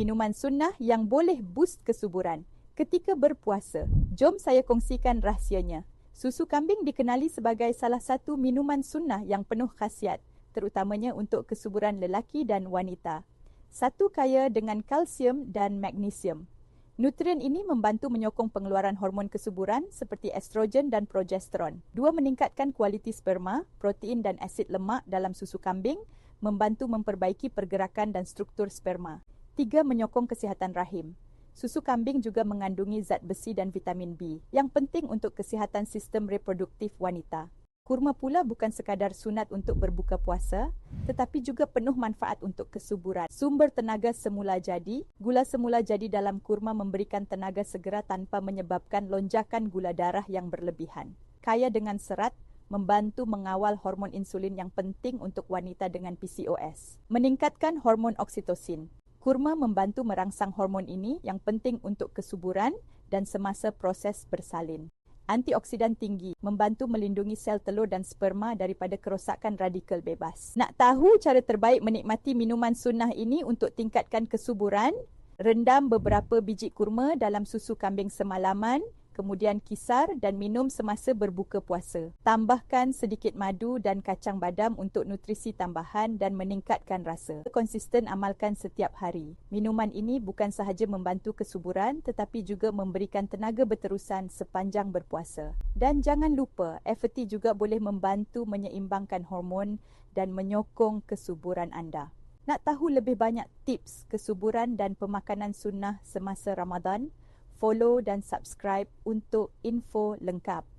minuman sunnah yang boleh boost kesuburan ketika berpuasa. Jom saya kongsikan rahsianya. Susu kambing dikenali sebagai salah satu minuman sunnah yang penuh khasiat, terutamanya untuk kesuburan lelaki dan wanita. Satu kaya dengan kalsium dan magnesium. Nutrien ini membantu menyokong pengeluaran hormon kesuburan seperti estrogen dan progesteron. Dua meningkatkan kualiti sperma, protein dan asid lemak dalam susu kambing, membantu memperbaiki pergerakan dan struktur sperma. Tiga menyokong kesihatan rahim. Susu kambing juga mengandungi zat besi dan vitamin B yang penting untuk kesihatan sistem reproduktif wanita. Kurma pula bukan sekadar sunat untuk berbuka puasa, tetapi juga penuh manfaat untuk kesuburan. Sumber tenaga semula jadi, gula semula jadi dalam kurma memberikan tenaga segera tanpa menyebabkan lonjakan gula darah yang berlebihan. Kaya dengan serat, membantu mengawal hormon insulin yang penting untuk wanita dengan PCOS. Meningkatkan hormon oksitosin. Kurma membantu merangsang hormon ini yang penting untuk kesuburan dan semasa proses bersalin. Antioksidan tinggi membantu melindungi sel telur dan sperma daripada kerosakan radikal bebas. Nak tahu cara terbaik menikmati minuman sunnah ini untuk tingkatkan kesuburan? Rendam beberapa biji kurma dalam susu kambing semalaman kemudian kisar dan minum semasa berbuka puasa. Tambahkan sedikit madu dan kacang badam untuk nutrisi tambahan dan meningkatkan rasa. Konsisten amalkan setiap hari. Minuman ini bukan sahaja membantu kesuburan tetapi juga memberikan tenaga berterusan sepanjang berpuasa. Dan jangan lupa, FT juga boleh membantu menyeimbangkan hormon dan menyokong kesuburan anda. Nak tahu lebih banyak tips kesuburan dan pemakanan sunnah semasa Ramadan? Follow dan subscribe untuk info lengkap.